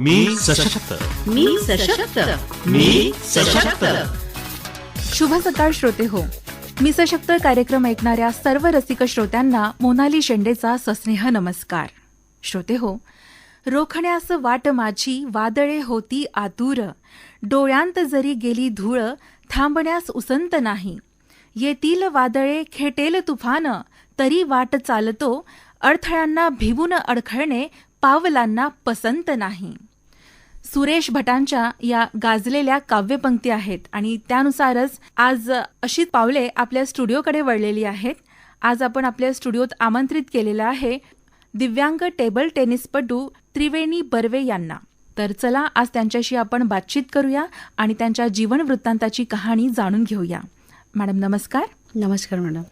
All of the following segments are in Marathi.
मी सशक्त. मी सशक्त. मी सशक्त. शुभ सकाळ श्रोते हो. मी सशक्त कार्यक्रम ऐकणाऱ्या सर्व रसिक श्रोत्यांना मोनाली शेंडेचा सस्नेह नमस्कार. श्रोते हो रोखण्यास वाट माझी वादळे होती आतुर. डोळ्यांत जरी गेली धूळ थांबण्यास उसंत नाही. येतील वादळे खेटेल तुफान. तरी वाट चालतो अडथळ्यांना भिवून अडखळणे पावलांना पसंत नाही. सुरेश भटांच्या या गाजलेल्या काव्यपंक्ती आहेत आणि त्यानुसारच आज अशीच पावले आपल्या स्टुडिओकडे वळलेली आहेत. आज आपण आपल्या स्टुडिओत आमंत्रित केलेलं आहे दिव्यांग टेबल टेनिसपटू त्रिवेणी बर्वे यांना. तर चला आज त्यांच्याशी आपण बातचीत करूया आणि त्यांच्या जीवन वृत्तांताची कहाणी जाणून घेऊया. मॅडम नमस्कार. नमस्कार मॅडम.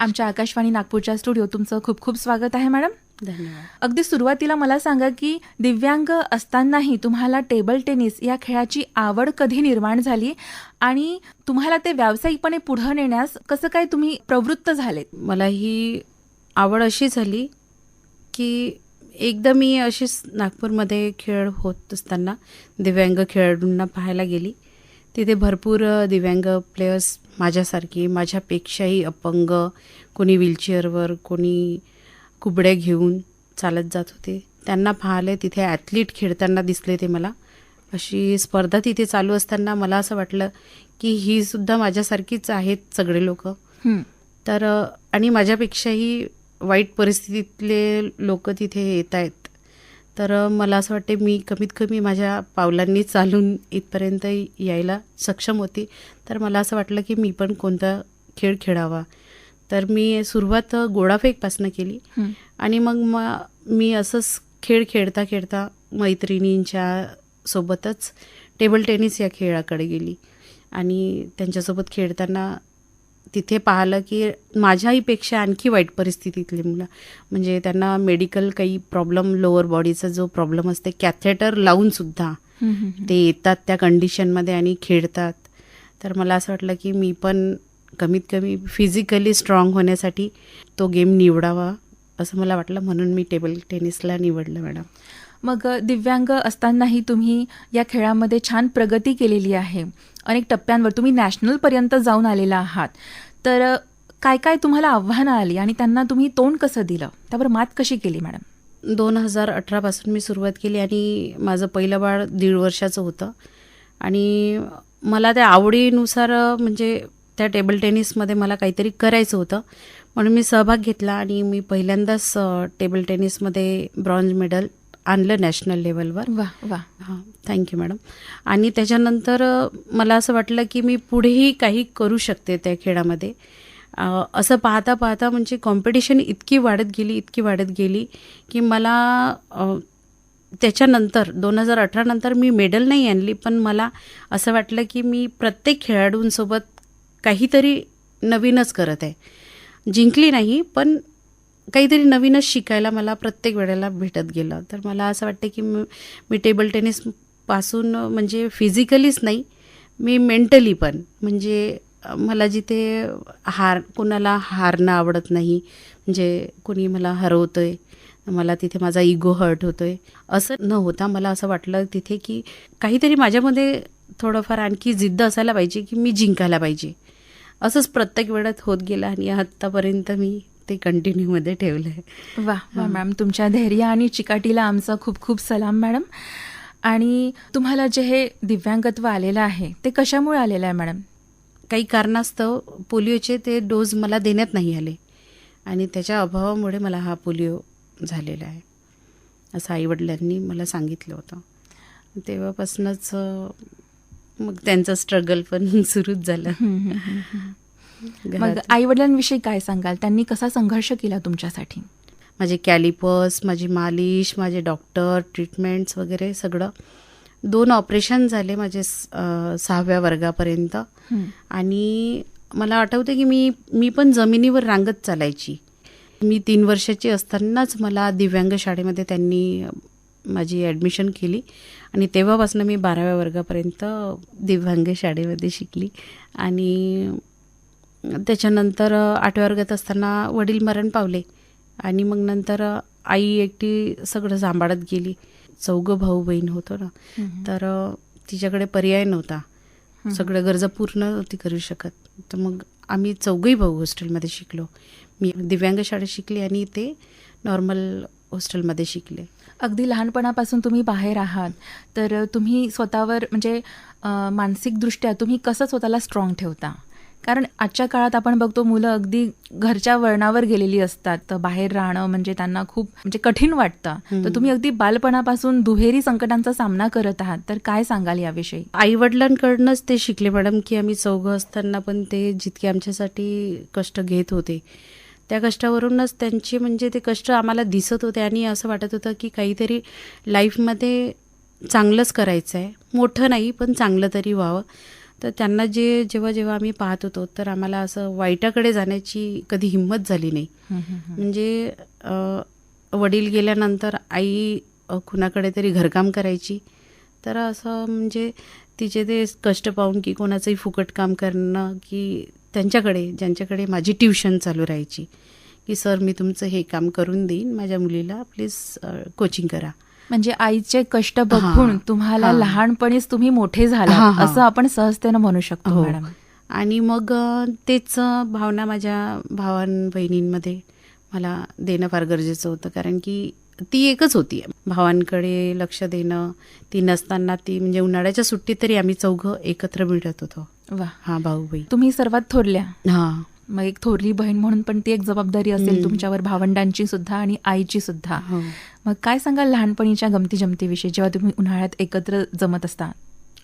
आमच्या आकाशवाणी नागपूरच्या स्टुडिओ तुमचं खूप खूप स्वागत आहे मॅडम. अगदी सुरुवातीला मला सांगा की दिव्यांग असतानाही तुम्हाला टेबल टेनिस या खेळाची आवड कधी निर्माण झाली? आणि तुम्हाला ते व्यावसायिकपणे पुढे नेण्यास कसं काय तुम्ही प्रवृत्त झालेत? मला ही आवड अशी झाली की एकदा मी अशीच नागपूरमध्ये खेळ होत असताना दिव्यांग खेळाडूंना पाहायला गेली. तिथे भरपूर दिव्यांग प्लेयर्स माझ्यासारखी माझ्यापेक्षाही अपंग कोणी व्हीलचेअरवर कोणी कुबड्या घेऊन चालत जात होते. त्यांना पाहिले तिथे ॲथलीट खेळताना दिसले ते मला. अशी स्पर्धा तिथे चालू असताना मला असं वाटलं की ही सुद्धा माझ्यासारखीच आहेत सगळे लोक. तर आणि माझ्यापेक्षाही वाईट परिस्थितीतले लोक तिथे येत आहेत. तर मला असं वाटते मी कमीत कमी माझ्या पावलांनी चालून इथपर्यंत यायला सक्षम होती. तर मला असं वाटलं की मी पण कोणता खेळ खेळावा. तर मी सुरुवात अ, गोळाफेकपासनं केली. आणि मग म मी असंच खेळ खेळता खेळता मैत्रिणींच्या सोबतच टेबल टेनिस या खेळाकडे गेली आणि त्यांच्यासोबत खेळताना तिथे पाहिलं की माझ्याहीपेक्षा आणखी वाईट परिस्थितीतली मुलं म्हणजे त्यांना मेडिकल काही प्रॉब्लेम लोअर बॉडीचा जो प्रॉब्लेम असते कॅथेटर लावूनसुद्धा. ते येतात त्या कंडिशनमध्ये आणि खेळतात तर मला असं वाटलं की मी पण कमीत कमी फिजिकली स्ट्रॉंग होण्यासाठी तो गेम निवडावा असं मला वाटलं. म्हणून मी टेबल टेनिसला निवडलं मॅडम मग दिव्यांग असतानाही तुम्ही या खेळामध्ये छान प्रगती केलेली आहे. अनेक टप्प्यांवर तुम्ही नॅशनलपर्यंत जाऊन आलेला आहात. तर काय काय तुम्हाला आव्हानं आली आणि त्यांना तुम्ही तोंड कसं दिलं? त्यावर मात कशी केली मॅडम दोन हजार अठरापासून मी सुरुवात केली आणि माझं पहिलं बाळ दीड वर्षाचं होतं. आणि मला त्या आवडीनुसार म्हणजे त्या टेबल टेनिसमध्ये मला काहीतरी करायचं होतं. म्हणून मी सहभाग घेतला आणि मी पहिल्यांदाच टेबल टेनिसमध्ये ब्रॉन्झ मेडल आणलं नॅशनल लेवलवर वा वा. हां थँक्यू मॅडम आणि त्याच्यानंतर मला असं वाटलं की मी पुढेही काही करू शकते त्या खेळामध्ये. असं पाहता पाहता म्हणजे कॉम्पिटिशन इतकी वाढत गेली इतकी वाढत गेली की मला त्याच्यानंतर दोन हजार अठरानंतर मी मेडल नाही आणली पण मला असं वाटलं की मी प्रत्येक खेळाडूंसोबत काहीतरी नवीनच करत आहे. जिंकली नाही पण काहीतरी नवीनच शिकायला मला प्रत्येक वेळेला भेटत गेलं. तर मला असं वाटतं की मी टेबल टेनिसपासून म्हणजे फिजिकलीच नाही मी मेंटली पण. म्हणजे मला जिथे हार कोणाला हारणं आवडत नाही म्हणजे कोणी मला हरवतं आहे मला तिथे माझा इगो हर्ट होतो आहे असं न होता मला असं वाटलं तिथे की काहीतरी माझ्यामध्ये थोडंफार आणखी जिद्द असायला पाहिजे की मी जिंकायला पाहिजे. असंच प्रत्येक वेळात होत गेलं आणि आत्तापर्यंत मी ते कंटिन्यूमध्ये ठेवलं आहे. वा वा मॅम तुमच्या धैर्य आणि चिकाटीला आमचा खूप खूप सलाम मॅडम. आणि तुम्हाला जे हे दिव्यांगत्व आलेलं आहे ते कशामुळे आलेलं आहे मॅडम? काही कारणास्तव पोलिओचे ते डोस मला देण्यात नाही आले. आणि त्याच्या अभावामुळे मला हा पोलिओ झालेला आहे. असं आईवडिलांनी मला सांगितलं होतं. तेव्हापासूनच मग त्यांचं स्ट्रगल पण सुरूच झालं. मग आई वडिलांविषयी काय सांगाल? त्यांनी कसा संघर्ष केला तुमच्यासाठी? माझे कॅलिपर्स माझी मालिश माझे डॉक्टर ट्रीटमेंट्स वगैरे सगळं. दोन ऑपरेशन झाले माझे सहाव्या वर्गापर्यंत. आणि मला आठवतं की मी मी पण जमिनीवर रांगत चालायची. मी तीन वर्षाची असतानाच मला दिव्यांग शाळेमध्ये त्यांनी माझी ॲडमिशन केली. आणि तेव्हापासून मी बाराव्या वर्गापर्यंत दिव्यांग शाळेमध्ये शिकली. आणि त्याच्यानंतर आठव्या वर्गात असताना वडील मरण पावले. आणि मग नंतर आई एकटी सगळं सांभाळत गेली. चौघं भाऊ बहीण होतो ना. तर तिच्याकडे पर्याय नव्हता. सगळ्या गरजा पूर्ण नव्हती करू शकत. तर मग आम्ही चौघही भाऊ हॉस्टेलमध्ये शिकलो. मी दिव्यांग शाळेत शिकली आणि ते नॉर्मल हॉस्टेलमध्ये शिकले. अगदी लहानपणापासून तुम्ही बाहेर आहात. तर तुम्ही स्वतःवर म्हणजे मानसिकदृष्ट्या तुम्ही कसं स्वतःला स्ट्रॉंग ठेवता? कारण आजच्या काळात आपण बघतो मुलं अगदी घरच्या वळणावर गेलेली असतात. तर बाहेर राहणं म्हणजे त्यांना खूप म्हणजे कठीण वाटतं. तर तुम्ही अगदी बालपणापासून दुहेरी संकटांचा सामना करत आहात. तर काय सांगाल याविषयी? आई वडिलांकडनंच ते शिकले मॅडम की आम्ही चौघं असताना पण ते जितके आमच्यासाठी कष्ट घेत होते त्या कष्टावरूनच त्यांचे म्हणजे ते कष्ट आम्हाला दिसत होते आणि असं वाटत होतं की काहीतरी लाईफमध्ये चांगलंच करायचं आहे. मोठं नाही पण चांगलं तरी व्हावं. तर त्यांना जे जेव्हा जेव्हा आम्ही पाहत होतो तर आम्हाला असं वाईटाकडे जाण्याची कधी हिंमत झाली नाही. म्हणजे वडील गेल्यानंतर आई कुणाकडे तरी घरकाम करायची. तर असं म्हणजे तिचे ते कष्ट पाहून की कोणाचंही फुकट काम करणं की त्यांच्याकडे ज्यांच्याकडे माझी ट्युशन चालू राहायची की सर मी तुमचं हे काम करून देईन माझ्या मुलीला प्लीज कोचिंग करा म्हणजे आईचे कष्ट बघून तुम्हाला. लहानपणीच तुम्ही मोठे झाला. असं आपण सहजतेनं म्हणू शकतो हो. मॅडम आणि मग तेच भावना माझ्या भावां बहिणींमध्ये मला देणं फार गरजेचं होतं कारण की ती एकच होती भावांकडे लक्ष देणं ती नसताना ती म्हणजे उन्हाळ्याच्या सुट्टीत तरी आम्ही चौघं एकत्र मिळत होतो वा. हा भाऊ बहीण तुम्ही सर्वात थोरल्या. हा. मग एक थोरली बहीण म्हणून पण ती एक जबाबदारी असेल. तुमच्यावर भावंडांची सुद्धा आणि आईची सुद्धा. हो. मग काय सांगाल लहानपणीच्या गमती जमतीविषयी जेव्हा तुम्ही उन्हाळ्यात एकत्र जमत असता?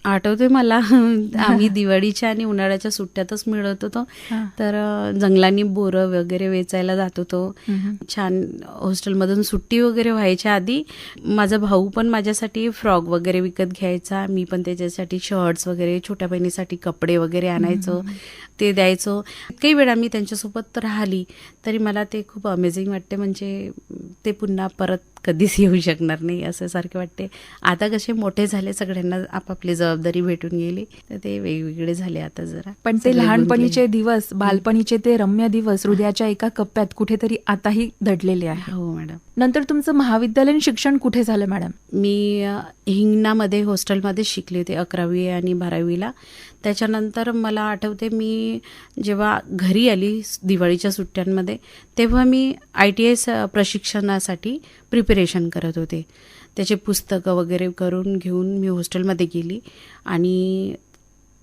आठवते मला. आम्ही दिवाळीच्या आणि उन्हाळ्याच्या सुट्ट्यातच मिळत होतो. तर जंगलांनी बोरं वगैरे वेचायला जात होतो. छान हॉस्टेलमधून सुट्टी वगैरे व्हायच्या आधी माझा भाऊ पण माझ्यासाठी फ्रॉक वगैरे विकत घ्यायचा. मी पण त्याच्यासाठी शर्ट्स वगैरे छोट्या बहिणीसाठी कपडे वगैरे आणायचो. ते द्यायचो. काही वेळा मी त्यांच्यासोबत राहिली तरी मला ते खूप अमेझिंग वाटते. म्हणजे ते पुन्हा परत कधीच येऊ शकणार नाही असं सारखे वाटते. आता कसे मोठे झाले सगळ्यांना आपापली जबाबदारी भेटून गेली. तर ते वेगवेगळे झाले आता जरा. पण ते लहानपणीचे. दिवस बालपणीचे ते रम्य दिवस हृदयाच्या एका कप्प्यात कुठेतरी आताही दडलेले आहे. हो मॅडम. नंतर तुमचं महाविद्यालयीन शिक्षण कुठे झालं मॅडम? मी हिंगणामध्ये हॉस्टेलमध्ये शिकले होते अकरावी आणि बारावीला. त्याच्यानंतर मला आठवते मी जेव्हा घरी आली दिवाळीच्या सुट्ट्यांमध्ये तेव्हा मी आय टी एस प्रशिक्षणासाठी प्रिपरेशन करत होते. त्याचे पुस्तकं वगैरे करून घेऊन मी हॉस्टेलमध्ये गेली आणि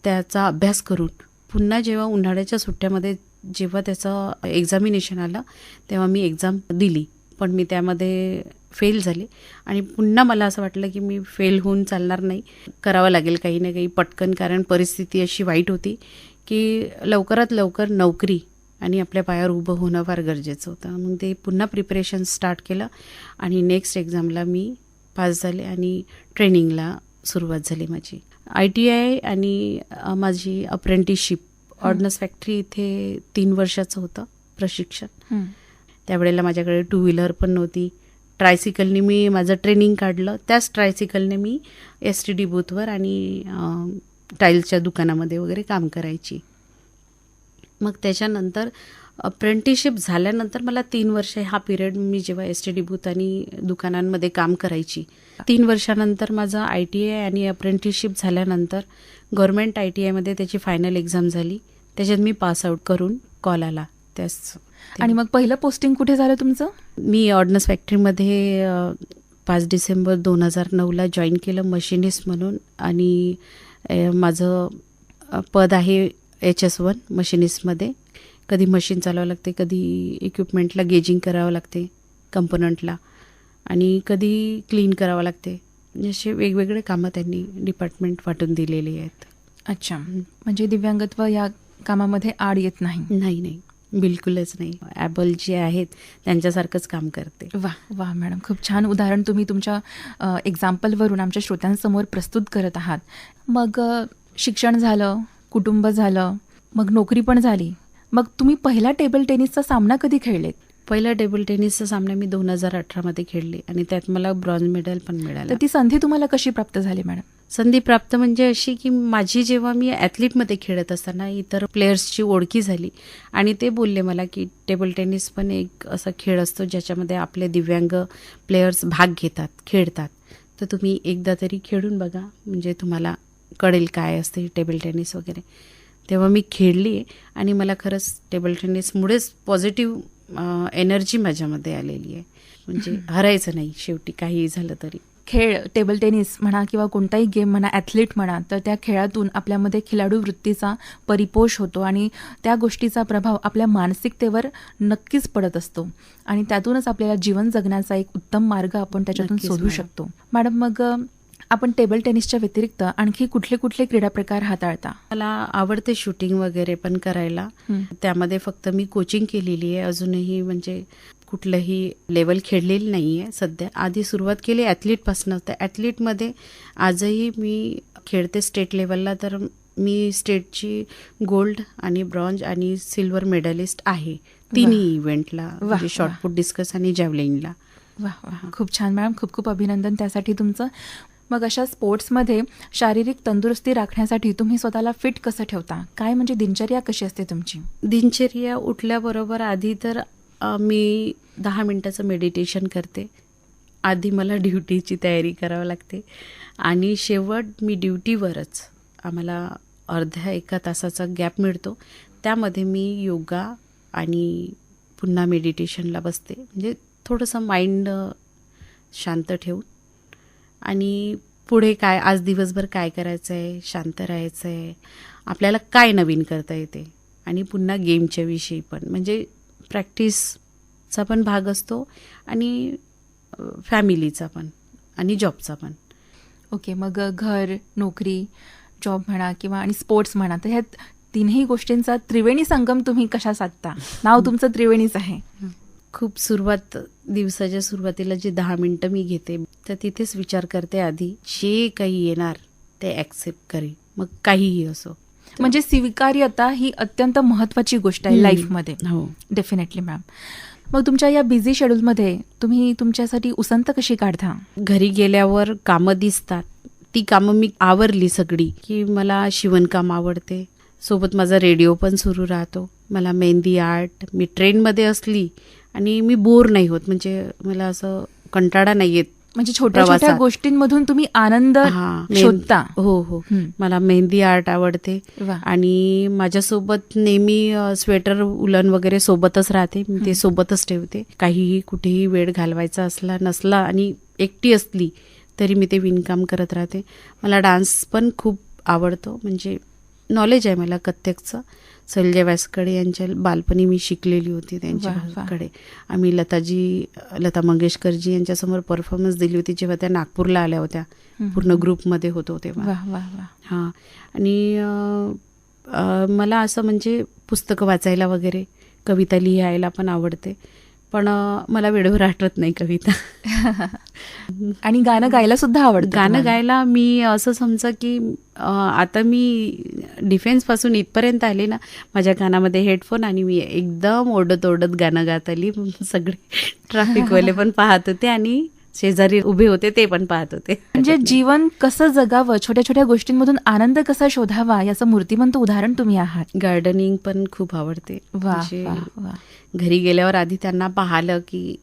त्याचा अभ्यास करून पुन्हा जेव्हा उन्हाळ्याच्या सुट्ट्यामध्ये जेव्हा त्याचं एक्झामिनेशन आलं तेव्हा मी एक्झाम दिली. पण मी त्यामध्ये फेल झाले. आणि पुन्हा मला असं वाटलं की मी फेल होऊन चालणार नाही. करावं लागेल काही ना काही पटकन कारण परिस्थिती अशी वाईट होती की लवकरात लवकर नोकरी आणि आपल्या पायावर उभं होणं फार गरजेचं होतं. मग ते पुन्हा प्रिपरेशन स्टार्ट केलं आणि नेक्स्ट एक्झामला मी पास झाले आणि ट्रेनिंगला सुरुवात झाली माझी. आय टी आय आणि माझी अप्रेंटिसशिप ऑर्डनस फॅक्टरी इथे तीन वर्षाचं होतं प्रशिक्षण. त्यावेळेला माझ्याकडे टू व्हीलर पण नव्हती. ट्रायसिकलने मी माझं ट्रेनिंग काढलं. त्याच ट्रायसिकलने मी एस टी डी बूथवर आणि टाईल्सच्या दुकानामध्ये वगैरे काम करायची. मग त्याच्यानंतर अप्रेंटिसशिप झाल्यानंतर मला तीन वर्ष हा पिरियड मी जेव्हा एस टी डी बूथ आणि दुकानांमध्ये काम करायची. तीन वर्षानंतर माझं आय टी आय आणि अप्रेंटिसशिप झाल्यानंतर गव्हर्मेंट आय टी आयमध्ये त्याची फायनल एक्झाम झाली. त्याच्यात मी पासआऊट करून कॉल आला. त्याच आणि मग पहिलं पोस्टिंग कुठे झालं तुमचं? मी ऑर्डनस फॅक्टरीमध्ये पाच डिसेंबर दोन हजार नऊला जॉईन केलं मशिनिस्ट म्हणून. आणि माझं पद आहे एच एस वन मशिनिस्टमध्ये. कधी मशीन चालवावं लागते कधी इक्विपमेंटला गेजिंग करावं लागते कंपोनंटला आणि कधी क्लीन करावं लागते. म्हणजे असे वेगवेगळे कामं त्यांनी डिपार्टमेंट वाटून दिलेली आहेत. अच्छा. म्हणजे दिव्यांगत्व या कामामध्ये आड येत नाही. नाही नाही. बिलकुलच नाही. ॲबल जे आहेत त्यांच्यासारखंच काम करते. वा वा मॅडम. खूप छान उदाहरण तुम्ही तुमच्या एक्झाम्पलवरून आमच्या श्रोत्यांसमोर प्रस्तुत करत आहात. मग शिक्षण झालं कुटुंब झालं मग नोकरी पण झाली. मग तुम्ही पहिला टेबल टेनिसचा सामना कधी खेळलेत? पहिला टेबल टेनिसचा सामना मी दोन हजार अठरामध्ये खेळले आणि त्यात मला ब्रॉन्झ मेडल पण मिळालं. तर ती संधी तुम्हाला कशी प्राप्त झाली मॅडम? संधी प्राप्त म्हणजे अशी की माझी जेव्हा मी ॲथलीटमध्ये खेळत असताना इतर प्लेयर्सची ओळखी झाली आणि ते बोलले मला की टेबल टेनिस पण एक असा खेळ असतो ज्याच्यामध्ये आपले दिव्यांग प्लेयर्स भाग घेतात खेळतात. तर तुम्ही एकदा तरी खेळून बघा म्हणजे तुम्हाला कळेल काय असते टेबल टेनिस वगैरे. तेव्हा मी खेळली आहे आणि मला खरंच टेबल टेनिसमुळेच पॉझिटिव्ह एनर्जी माझ्यामध्ये आलेली आहे. म्हणजे हरायचं नाही शेवटी काहीही झालं तरी. खेळ टेबल टेनिस म्हणा किंवा कोणताही गेम म्हणा ॲथलीट म्हणा तर त्या खेळातून आपल्यामध्ये खिलाडू वृत्तीचा परिपोष होतो आणि त्या गोष्टीचा प्रभाव आपल्या मानसिकतेवर नक्कीच पडत असतो. आणि त्यातूनच आपल्याला जीवन जगण्याचा एक उत्तम मार्ग आपण त्याच्यातून शोधू. शकतो. मॅडम मग आपण टेबल टेनिसच्या व्यतिरिक्त आणखी कुठले कुठले क्रीडा प्रकार हाताळता? मला आवडते शूटिंग वगैरे पण करायला. त्यामध्ये फक्त मी कोचिंग केलेली आहे. अजूनही म्हणजे कुठलंही लेवल खेळलेली नाही आहे सध्या. आधी सुरुवात केली ॲथलीटपासून तर ॲथलीटमध्ये आजही मी खेळते स्टेट लेवलला तर मी स्टेटची गोल्ड आणि ब्रॉन्झ आणि सिल्वर मेडलिस्ट आहे. तिन्ही इव्हेंटला म्हणजे. शॉर्टपुट डिस्कस आणि जॅव्हलिनला वा वा खूप छान मॅडम खूप खूप अभिनंदन त्यासाठी तुमचं. मग अशा स्पोर्ट्समध्ये शारीरिक तंदुरुस्ती राखण्यासाठी तुम्ही स्वतःला फिट कसं ठेवता? काय म्हणजे दिनचर्या कशी असते तुमची? दिनचर्या उठल्याबरोबर आधी तर मी दहा मिनटाचं मेडिटेशन करते. आधी मला ड्युटीची तयारी करावी लागते. आणि शेवट मी ड्युटीवरच आम्हाला अर्ध्या एका तासाचा गॅप मिळतो. त्यामध्ये मी योगा आणि पुन्हा मेडिटेशनला बसते. म्हणजे थोडंसं माइंड शांत ठेवून. आणि पुढे काय आज दिवसभर काय करायचं आहे शांत राहायचं आहे आपल्याला काय नवीन करता येते? आणि पुन्हा गेमच्या विषयी पण. म्हणजे प्रॅक्टिसचा पण भाग असतो आणि फॅमिलीचा पण आणि जॉबचा पण. ओके मग घर नोकरी जॉब म्हणा किंवा आणि स्पोर्ट्स म्हणा तर ह्या तिन्ही गोष्टींचा त्रिवेणी संगम तुम्ही कशा साधता? नाव तुमचं त्रिवेणीच आहे. खूप सुरुवात दिवसाच्या सुरुवातीला जे दहा मिनटं मी घेते तर तिथेच विचार करते आधी जे काही येणार ते ॲक्सेप्ट करेन. मग काहीही असो. म्हणजे स्वीकार्यता ही अत्यंत महत्वाची गोष्ट आहे. लाईफमध्ये. हो. डेफिनेटली मॅम मग तुमच्या या बिझी शेड्यूलमध्ये तुम्ही तुमच्यासाठी उसंत कशी काढता? घरी गेल्यावर कामं दिसतात. ती कामं मी आवरली सगळी की मला शिवणकाम आवडते. सोबत माझा रेडिओ पण सुरू राहतो. मला मेहंदी आर्ट मी ट्रेनमध्ये असली आणि मी बोर नाही होत. म्हणजे मला असं कंटाळा नाही येत. म्हणजे छोट्या छोट्या. गोष्टींमधून तुम्ही आनंद शोधता. हो हो. मला मेहंदी आर्ट आवडते. आणि माझ्यासोबत नेहमी स्वेटर उलन वगैरे सोबतच राहते. मी ते सोबतच ठेवते. काहीही कुठेही वेळ घालवायचा असला नसला आणि एकटी असली तरी मी ते विणकाम करत राहते. मला डान्स पण खूप आवडतो. म्हणजे नॉलेज आहे मला कथ्यकचं संजय व्यासकडे यांच्या बालपणी मी शिकलेली होती. त्यांच्याकडे आम्ही लताजी लता मंगेशकरजी यांच्यासमोर परफॉर्मन्स दिली होती जेव्हा त्या नागपूरला आल्या होत्या. पूर्ण ग्रुपमध्ये होतो तेव्हा. हां. आणि मला असं म्हणजे पुस्तकं वाचायला वगैरे कविता लिहायला पण आवडते. पण मला वेळेवर आठवत नाही कविता आणि गाणं गायला सुद्धा आवडतं गाणं? गायला मी असं समजा की आता मी डिफेन्सपासून इथपर्यंत आले ना माझ्या कानामध्ये हेडफोन आणि मी एकदम ओढत ओढत गाणं गात आली सगळे ट्रॅफिकवाले पण पाहत होते आणि शेजारी उभे होते ते पण पाहत होते. म्हणजे जीवन कसं जगावं छोट्या छोट्या गोष्टींमधून आनंद कसा शोधावा याचं मूर्तिमंत उदाहरण तुम्ही आहात. गार्डनिंग पण खूप आवडते. वा म्हणजे वा घरी गेल्यावर आधी त्यांना पाहिलं की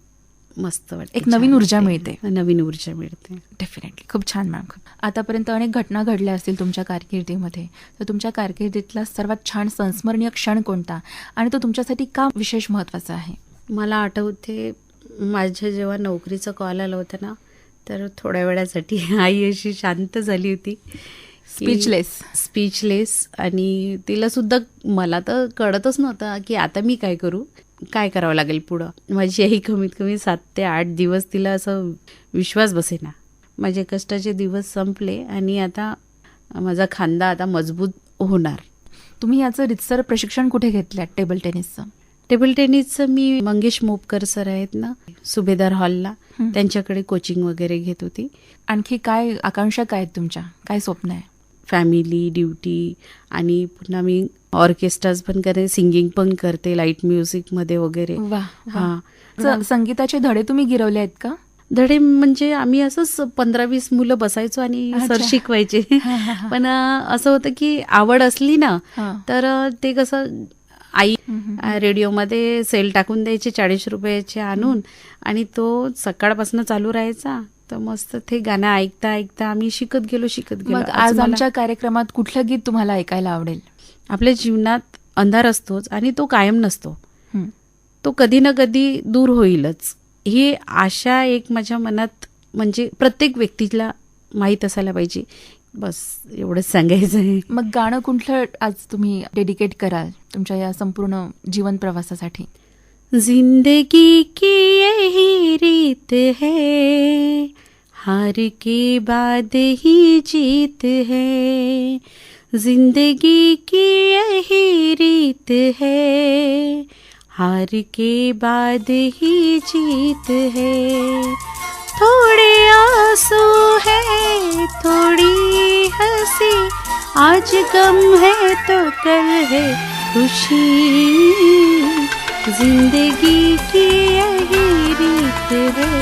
मस्त वाटतं एक नवीन ऊर्जा. मिळते. नवीन ऊर्जा मिळते. डेफिनेटली खूप छान मॅम खूप आतापर्यंत अनेक घटना घडल्या असतील तुमच्या कारकिर्दीमध्ये. तर तुमच्या कारकिर्दीतला सर्वात छान संस्मरणीय क्षण कोणता? आणि तो तुमच्यासाठी का विशेष महत्त्वाचा आहे? मला आठवते माझ्या जेव्हा नोकरीचा कॉल आला होता ना तर थोड्या वेळासाठी आई अशी शांत झाली होती. Speechless. स्पीचलेस आणि तिला सुद्धा मला तर कळतच नव्हतं की आता मी काय करू काय करावं लागेल पुढं. माझी आई कमीत कमी सात ते आठ दिवस तिला असं विश्वास बसेना. माझे कष्टाचे दिवस संपले आणि आता माझा खांदा आता मजबूत होणार. तुम्ही याचं रितसर प्रशिक्षण कुठे घेतलं टेबल टेनिसचं टेबल टेनिसचं मी मंगेश मोपकर सर आहेत ना सुभेदार हॉलला. त्यांच्याकडे कोचिंग वगैरे घेत होती आणखी काय आकांक्षा काय आहेत तुमच्या काय स्वप्न आहे फॅमिली ड्युटी आणि पुन्हा मी ऑर्केस्ट्राज पण करते सिंगिंग पण करते लाइट म्युझिकमध्ये वगैरे वा हां स- संगीताचे धडे तुम्ही गिरवले आहेत का धडे म्हणजे आम्ही असंच पंधरा वीस मुलं बसायचो आणि सर. शिकवायचे. पण असं होतं की आवड असली ना. तर ते कसं आई रेडिओमध्ये सेल टाकून द्यायचे चाळीस रुपयाचे आणून आणि तो सकाळपासून चालू राहायचा. तर मस्त ते गाणं ऐकता ऐकता आम्ही शिकत गेलो शिकत गेलो. मग आज आमच्या कार्यक्रमात कुठलं गीत तुम्हाला ऐकायला आवडेल? आपल्या जीवनात अंधार असतोच आणि तो कायम नसतो. तो कधी ना कधी दूर होईलच. ही आशा एक माझ्या मनात म्हणजे प्रत्येक व्यक्तीला माहीत असायला पाहिजे. बस एवढंच सांगायचं आहे मग गाणं कुठलं आज तुम्ही डेडिकेट कराल तुमच्या या संपूर्ण जीवन प्रवासासाठी? जिंदगी की यही रीत है हार के बाद ही जीत है। जिंदगी की यही रीत है हार के बाद ही जीत है। थोड़े आँसू है, थोड़ी हँसी। आज गम है तो कल है खुशी। ज़िंदगी की यही रीत है।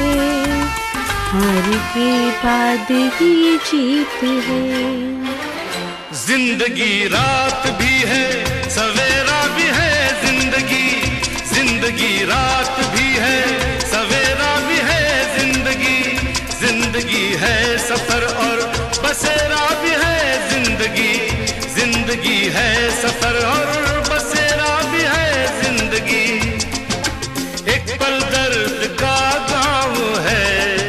हार के बाद ही जीत है। ज़िंदगी रात भी है, सवेरा भी है ज़िंदगी। ज़िंदगी रात बसेरा भी है ज़िंदगी। ज़िंदगी है सफ़र और बसेरा भी है ज़िंदगी। एक पल दर्द का गाँव है।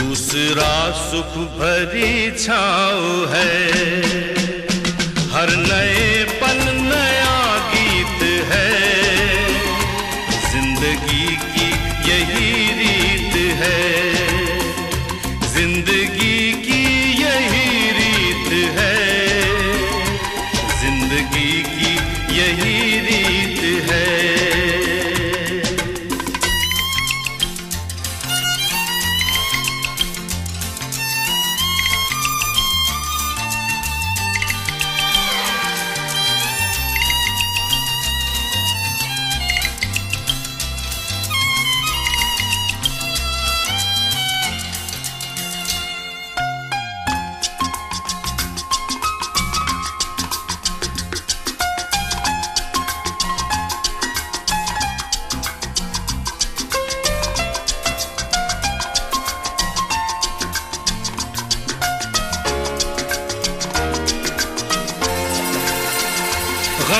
दूसरा सुख भरी छाँव है।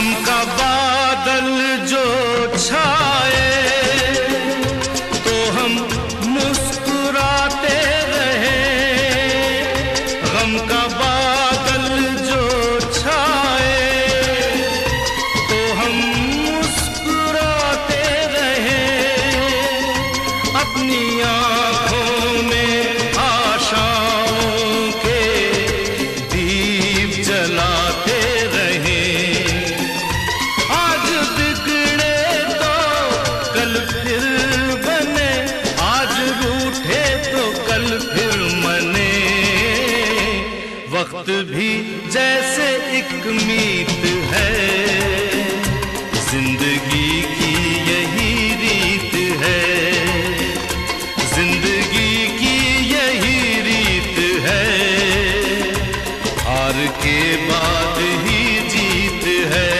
गम का भी जैसे एक मीत है। ज़िंदगी की यही रीत है। ज़िंदगी की यही रीत है। हार के बाद ही जीत है।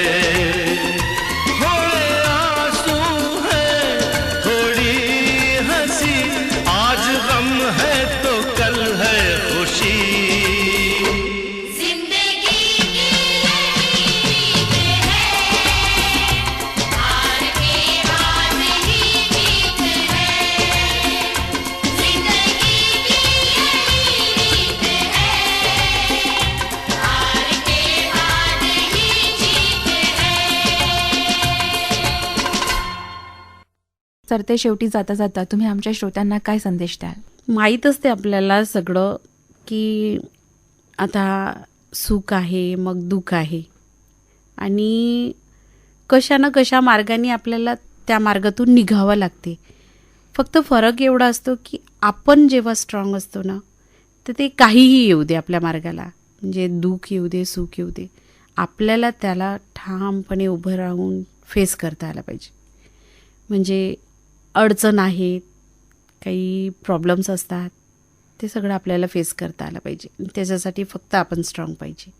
थोड़े आँसू है, थोड़ी हँसी, आज गम है तो तर ते शेवटी जाता जाता तुम्ही आमच्या श्रोत्यांना काय संदेश द्याल? माहीत असते आपल्याला सगळं की आता सुख आहे मग दुःख आहे. आणि कशा ना कशा मार्गाने आपल्याला त्या मार्गातून निघावं लागते. फक्त फरक एवढा असतो की आपण जेव्हा स्ट्रॉंग असतो ना तर ते काहीही येऊ दे आपल्या मार्गाला. म्हणजे दुःख येऊ दे सुख येऊ दे. आपल्याला त्याला ठामपणे उभं राहून फेस करता आला पाहिजे. म्हणजे अडचण आहेत काही प्रॉब्लेम्स असतात ते सगळं आपल्याला फेस करता आलं पाहिजे. त्याच्यासाठी फक्त आपण स्ट्रॉंग पाहिजे.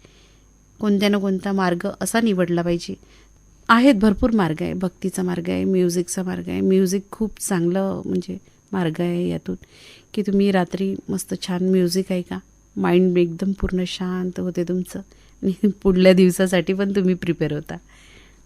कोणत्या ना कोणता मार्ग असा निवडला पाहिजे. आहेत भरपूर मार्ग आहे. भक्तीचा मार्ग आहे म्युझिकचा मार्ग आहे. म्युझिक खूप चांगलं म्हणजे मार्ग आहे यातून. की तुम्ही रात्री मस्त छान म्युझिक ऐका. माइंड एकदम पूर्ण शांत होते तुमचं. आणि पुढल्या दिवसासाठी पण तुम्ही प्रिपेअर होता.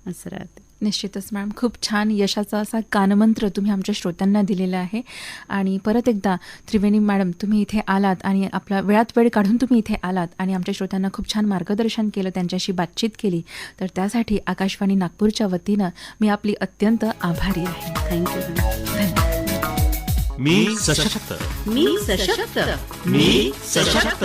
असं राहते. निश्चितच मॅडम. खूप छान यशाचा असा कानमंत्र तुम्ही आमच्या श्रोत्यांना दिलेला आहे. आणि परत एकदा त्रिवेणी मॅडम तुम्ही इथे आलात आणि आपला वेळात वेळ काढून तुम्ही इथे आलात आणि आमच्या श्रोत्यांना खूप छान मार्गदर्शन केलं त्यांच्याशी बातचीत केली तर त्यासाठी आकाशवाणी नागपूरच्या वतीनं मी आपली अत्यंत आभारी आहे. थँक्यू मॅम मी सशक्त. मी सशक्त. मी सशक्त.